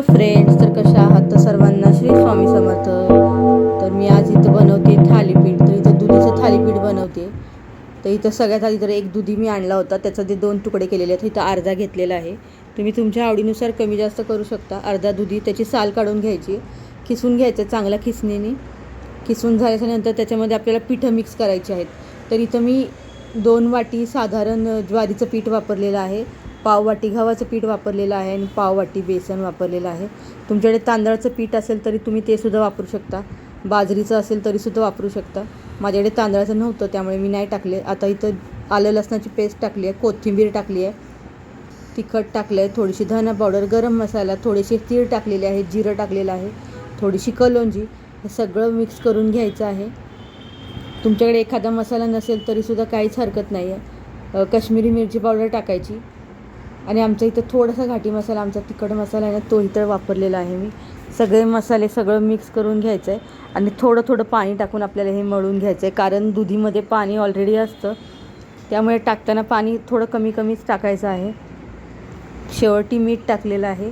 Friends तर कशा आहात? तर सर्वांना श्री स्वामी समर्थ. तर मी आज इथं बनवते थालीपीठ तर इथं दुधीचं थालीपीठ बनवते. तर इथं सगळ्यात आधी तर एक दुधी मी आणला होता. त्याचा ते दोन तुकडे केलेले आहेत. इथं अर्धा घेतलेला आहे. तुम्ही तुमच्या आवडीनुसार कमी जास्त करू शकता. अर्धा दुधी त्याची साल काढून घ्यायची. खिसून घ्यायचं चांगल्या खिसणीने. खिसून झाल्याच्यानंतर त्याच्यामध्ये आपल्याला पिठं मिक्स करायची आहेत. तर इथं मी दोन वाटी साधारण ज्वारीचं पीठ वापरलेलं आहे. पाव वाटी गव्हाचं पीठ वापरलेलं आहे आणि पाववाटी बेसन वापरलेलं आहे. तुमच्याकडे तांदळाचं पीठ असेल तरी तुम्ही ते सुद्धा वापरू शकता. बाजरीचं असेल तरीसुद्धा वापरू शकता. माझ्याकडे तांदळाचं नव्हतं त्यामुळे मी नाही टाकले. आता इथं आलं लसणाची पेस्ट टाकली आहे कोथिंबीर टाकली आहे. तिखट टाकलं आहे थोडीशी धना पावडर गरम मसाला थोडेसे तीळ टाकलेले आहे जिरं टाकलेलं आहे थोडीशी कलोंजी हे सगळं मिक्स करून घ्यायचं आहे. तुमच्याकडे एखादा मसाला नसेल तरीसुद्धा काहीच हरकत नाही आहे काश्मीरी मिरची पावडर टाकायची. आणि आमच्या इथं थोडासा घाटी मसाला आमचा तिखट मसाला आहे ना तो इथं वापरलेला आहे मी. सगळे मसाले सगळं मिक्स करून घ्यायचं आहे आणि थोडं थोडं पाणी टाकून आपल्याला हे मळून घ्यायचं आहे कारण दुधीमध्ये पाणी ऑलरेडी असतं. त्यामुळे टाकताना पाणी थोडं कमी कमीच टाकायचं आहे. शेवटी मीठ टाकलेलं आहे.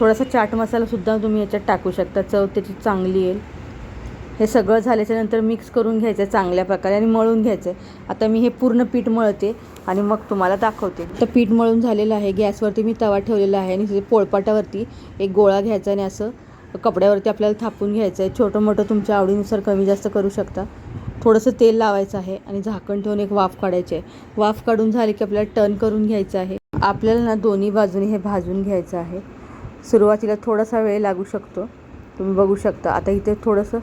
थोडासा चाट मसालासुद्धा तुम्ही याच्यात टाकू शकता. चव त्याची चांगली येईल. हे सगळं झाल्याच्यानंतर मिक्स करून घ्यायचं आहे चांगल्या प्रकारे आणि मळून घ्यायचं. आहे आता मी हे पूर्ण पीठ मळते आणि मग तुम्हाला दाखवते. तर पीठ मळून झालेलं आहे. गॅसवरती मी तवा ठेवलेला आहे आणि तिथे पोळपाटावरती एक गोळा घ्यायचा आणि असं कपड्यावरती आपल्याला थापून घ्यायचं आहे. छोटं मोठं तुमच्या आवडीनुसार कमी जास्त करू शकता. थोडंसं तेल लावायचं आहे आणि झाकण ठेवून एक वाफ काढायची आहे. वाफ काढून झाली की आपल्याला टर्न करून घ्यायचं आहे. आपल्याला ना दोन्ही बाजूने हे भाजून घ्यायचं आहे. सुरुवातीला थोडासा वेळ लागू शकतो. तुम्ही बघू शकता. आता इथे थोडंसं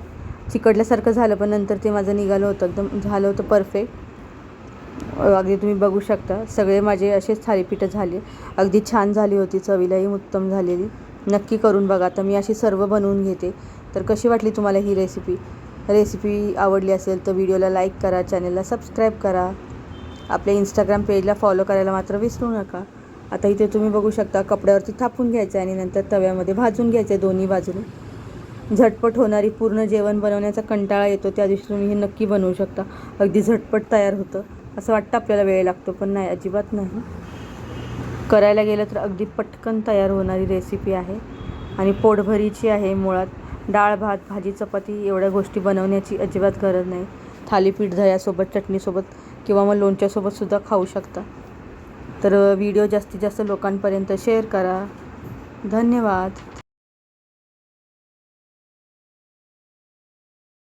चिकटल्यासारखं झालं पण नंतर ते माझं निघालं होतं एकदम झालं होतं परफेक्ट अगदी तुम्ही बघू शकता सगळे माझे असेच थालीपीठं झाले. अगदी छान झाली होती चवीलाही उत्तम झालेली. नक्की करून बघा आता मी अशी सर्व बनवून घेते. तर कशी वाटली तुम्हाला ही रेसिपी रेसिपी आवडली असेल तर व्हिडिओला लाईक करा चॅनलला सबस्क्राईब करा. आपल्या इंस्टाग्राम पेजला फॉलो करायला मात्र विसरू नका. आता इथे तुम्ही बघू शकता कपड्यावरती थापून घ्यायचं आहे आणि नंतर तव्यामध्ये भाजून घ्यायचं आहे दोन्ही बाजूने. झटपट होणारी पूर्ण जेवण बनवण्याचा कंटाळा येतो. त्या दिवशी तुम्ही हे नक्की बनवू शकता. अगदी झटपट तयार होतं. असं वाटतं आपल्याला वेळ लागतो पण नाही अजिबात नाही. करायला गेलं तर अगदी पटकन तयार होणारी रेसिपी आहे. आणि पोटभरीची आहे मुळात. डाळ भात भाजी चपाती एवढ्या गोष्टी बनवण्याची अजिबात गरज नाही. थालीपीठ दह्यासोबत चटणीसोबत किंवा मग लोणच्यासोबतसुद्धा खाऊ शकता. तर व्हिडिओ जास्तीत जास्त लोकांपर्यंत शेअर करा. धन्यवाद.